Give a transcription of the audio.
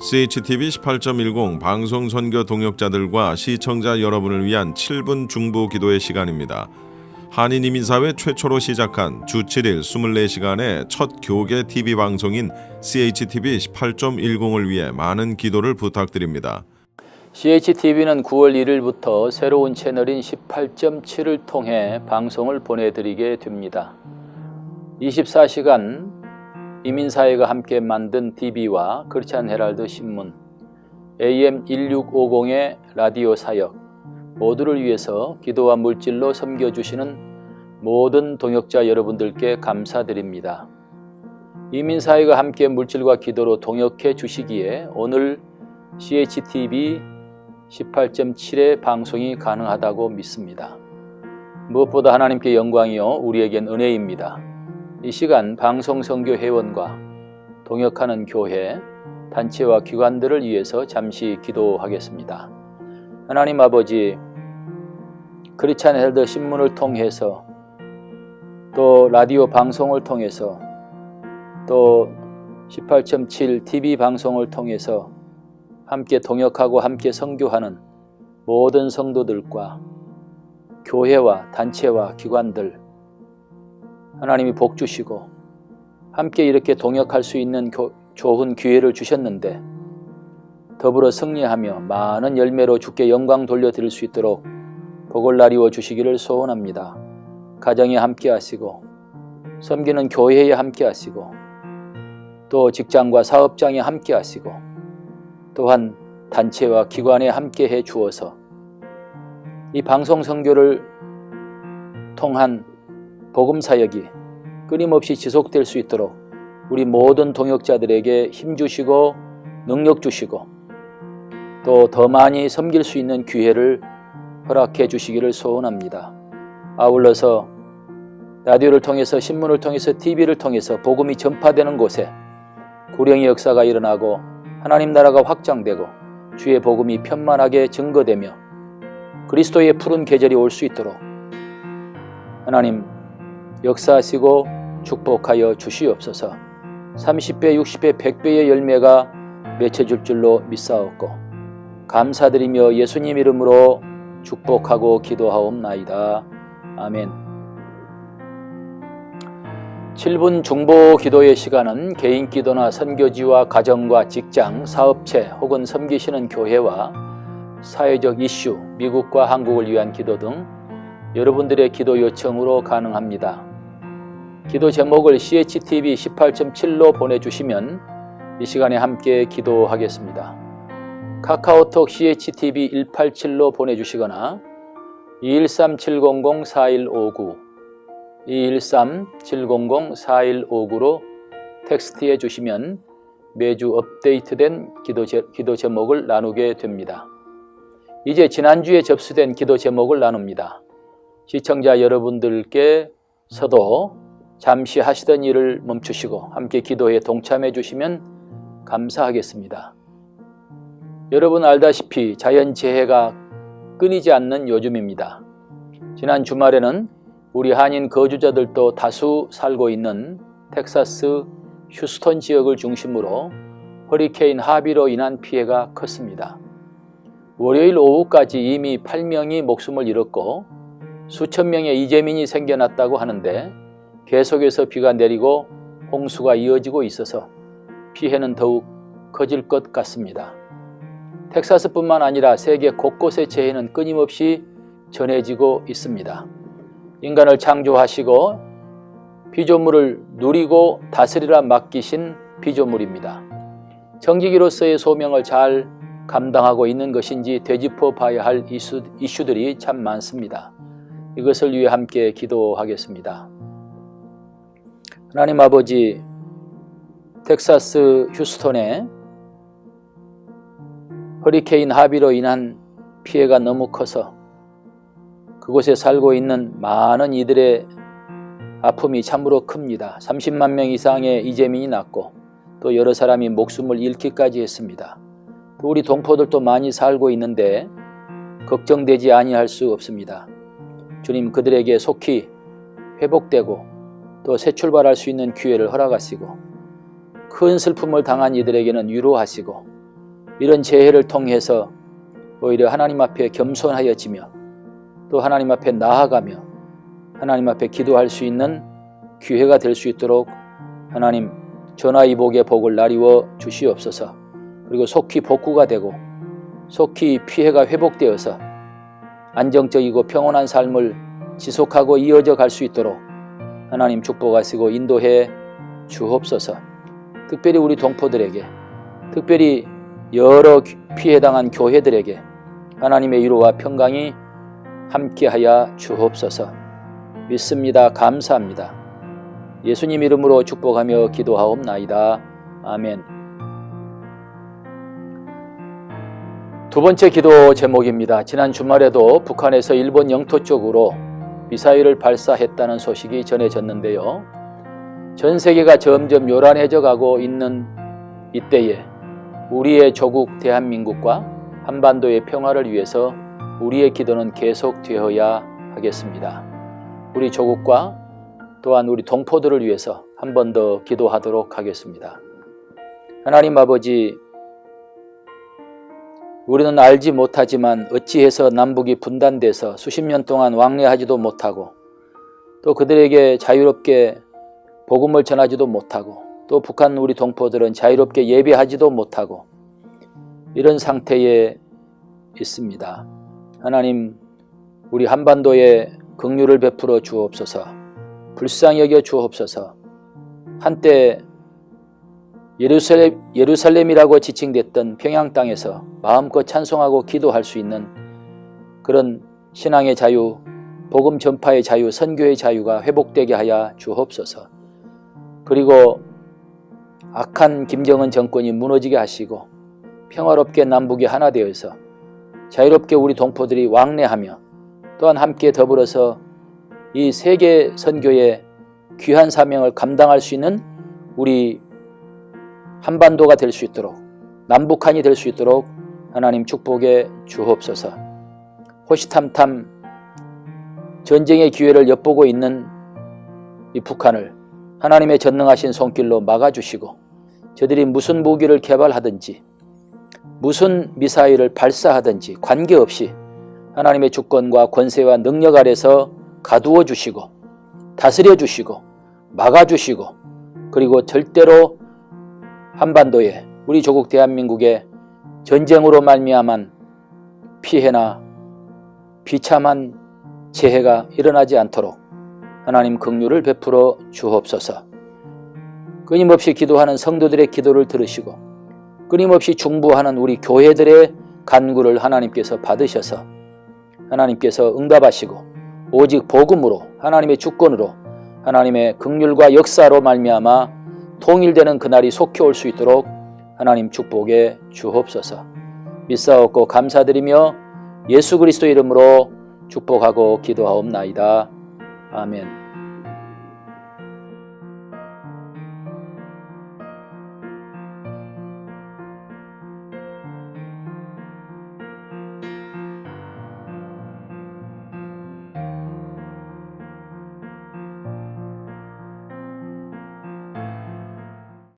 CHTV 18.10 방송 선교 동역자들과 시청자 여러분을 위한 7분 중보 기도의 시간입니다. 한인 이민사회 최초로 시작한 주 7일 24시간의 첫 교계 TV 방송인 CHTV 18.10을 위해 많은 기도를 부탁드립니다. CHTV는 9월 1일부터 새로운 채널인 18.7을 통해 방송을 보내드리게 됩니다. 24시간 이민사회가 함께 만든 TV와 크리스찬 헤랄드 신문, AM 1650의 라디오 사역 모두를 위해서 기도와 물질로 섬겨주시는 모든 동역자 여러분들께 감사드립니다. 이민사회가 함께 물질과 기도로 동역해 주시기에 오늘 CHTV 18.7의 방송이 가능하다고 믿습니다. 무엇보다 하나님께 영광이요 우리에겐 은혜입니다. 이 시간 방송 선교 회원과 동역하는 교회, 단체와 기관들을 위해서 잠시 기도하겠습니다. 하나님 아버지 크리스찬 헬더 신문을 통해서 또 라디오 방송을 통해서 또 18.7 TV 방송을 통해서 함께 동역하고 함께 선교하는 모든 성도들과 교회와 단체와 기관들 하나님이 복 주시고 함께 이렇게 동역할 수 있는 교, 좋은 기회를 주셨는데 더불어 승리하며 많은 열매로 주께 영광 돌려드릴 수 있도록 복을 나리워 주시기를 소원합니다. 가정에 함께 하시고 섬기는 교회에 함께 하시고 또 직장과 사업장에 함께 하시고 또한 단체와 기관에 함께 해 주어서 이 방송 선교를 통한 복음 사역이 끊임없이 지속될 수 있도록 우리 모든 동역자들에게 힘 주시고 능력 주시고 또 더 많이 섬길 수 있는 기회를 허락해 주시기를 소원합니다. 아울러서 라디오를 통해서 신문을 통해서 TV를 통해서 복음이 전파되는 곳에 구령의 역사가 일어나고 하나님 나라가 확장되고 주의 복음이 편만하게 증거되며 그리스도의 푸른 계절이 올 수 있도록 하나님 역사하시고 축복하여 주시옵소서 30배, 60배, 100배의 열매가 맺혀줄 줄로 믿사옵고 감사드리며 예수님 이름으로 축복하고 기도하옵나이다. 아멘 7분 중보 기도의 시간은 개인 기도나 선교지와 가정과 직장, 사업체 혹은 섬기시는 교회와 사회적 이슈, 미국과 한국을 위한 기도 등 여러분들의 기도 요청으로 가능합니다. 기도 제목을 CHTV 18.7로 보내주시면 이 시간에 함께 기도하겠습니다. 카카오톡 CHTV 187로 보내주시거나 213-700-4159 213-700-4159로 텍스트해 주시면 매주 업데이트된 기도, 제, 기도 제목을 나누게 됩니다. 이제 지난주에 접수된 기도 제목을 나눕니다. 시청자 여러분들께서도 잠시 하시던 일을 멈추시고 함께 기도에 동참해 주시면 감사하겠습니다. 여러분 알다시피 자연재해가 끊이지 않는 요즘입니다. 지난 주말에는 우리 한인 거주자들도 다수 살고 있는 텍사스 휴스턴 지역을 중심으로 허리케인 하비로 인한 피해가 컸습니다. 월요일 오후까지 이미 8명이 목숨을 잃었고 수천 명의 이재민이 생겨났다고 하는데 계속해서 비가 내리고 홍수가 이어지고 있어서 피해는 더욱 커질 것 같습니다. 텍사스뿐만 아니라 세계 곳곳의 재해는 끊임없이 전해지고 있습니다. 인간을 창조하시고 피조물을 누리고 다스리라 맡기신 피조물입니다. 정기기로서의 소명을 잘 감당하고 있는 것인지 되짚어 봐야 할 이슈, 이슈들이 참 많습니다. 이것을 위해 함께 기도하겠습니다. 하나님 아버지, 텍사스 휴스톤에 허리케인 하비로 인한 피해가 너무 커서 그곳에 살고 있는 많은 이들의 아픔이 참으로 큽니다. 30만 명 이상의 이재민이 났고 또 여러 사람이 목숨을 잃기까지 했습니다. 또 우리 동포들도 많이 살고 있는데 걱정되지 아니할 수 없습니다. 주님 그들에게 속히 회복되고 또 새 출발할 수 있는 기회를 허락하시고 큰 슬픔을 당한 이들에게는 위로하시고 이런 재해를 통해서 오히려 하나님 앞에 겸손하여 지며 또 하나님 앞에 나아가며 하나님 앞에 기도할 수 있는 기회가 될 수 있도록 하나님 전화이복의 복을 나리워 주시옵소서. 그리고 속히 복구가 되고 속히 피해가 회복되어서 안정적이고 평온한 삶을 지속하고 이어져 갈 수 있도록 하나님 축복하시고 인도해 주옵소서. 특별히 우리 동포들에게 특별히 여러 피해당한 교회들에게 하나님의 위로와 평강이 함께하여 주옵소서. 믿습니다. 감사합니다. 예수님 이름으로 축복하며 기도하옵나이다. 아멘. 두 번째 기도 제목입니다. 지난 주말에도 북한에서 일본 영토 쪽으로 미사일을 발사했다는 소식이 전해졌는데요. 전 세계가 점점 요란해져 가고 있는 이때에 우리의 조국 대한민국과 한반도의 평화를 위해서 우리의 기도는 계속되어야 하겠습니다. 우리 조국과 또한 우리 동포들을 위해서 한 번 더 기도하도록 하겠습니다. 하나님 아버지, 우리는 알지 못하지만 어찌해서 남북이 분단돼서 수십 년 동안 왕래하지도 못하고 또 그들에게 자유롭게 복음을 전하지도 못하고 또 북한 우리 동포들은 자유롭게 예배하지도 못하고 이런 상태에 있습니다. 하나님, 우리 한반도에 긍휼을 베풀어 주옵소서. 불쌍히 여겨 주옵소서. 한때 예루살렘, 예루살렘이라고 지칭됐던 평양 땅에서 마음껏 찬송하고 기도할 수 있는 그런 신앙의 자유, 복음 전파의 자유, 선교의 자유가 회복되게 하여 주옵소서. 그리고 악한 김정은 정권이 무너지게 하시고 평화롭게 남북이 하나 되어서 자유롭게 우리 동포들이 왕래하며 또한 함께 더불어서 이 세계 선교의 귀한 사명을 감당할 수 있는 우리 한반도가 될 수 있도록 남북한이 될 수 있도록 하나님 축복에 주옵소서. 호시탐탐 전쟁의 기회를 엿보고 있는 이 북한을 하나님의 전능하신 손길로 막아주시고 저들이 무슨 무기를 개발하든지 무슨 미사일을 발사하든지 관계없이 하나님의 주권과 권세와 능력 아래서 가두어 주시고 다스려 주시고 막아 주시고 그리고 절대로 한반도에 우리 조국 대한민국에 전쟁으로 말미암은 피해나 비참한 재해가 일어나지 않도록 하나님 긍휼을 베풀어 주옵소서. 끊임없이 기도하는 성도들의 기도를 들으시고 끊임없이 중부하는 우리 교회들의 간구를 하나님께서 받으셔서 하나님께서 응답하시고 오직 복음으로 하나님의 주권으로 하나님의 긍휼과 역사로 말미암아 통일되는 그날이 속히 올 수 있도록 하나님 축복에 주옵소서. 믿사옵고 감사드리며 예수 그리스도 이름으로 축복하고 기도하옵나이다. 아멘.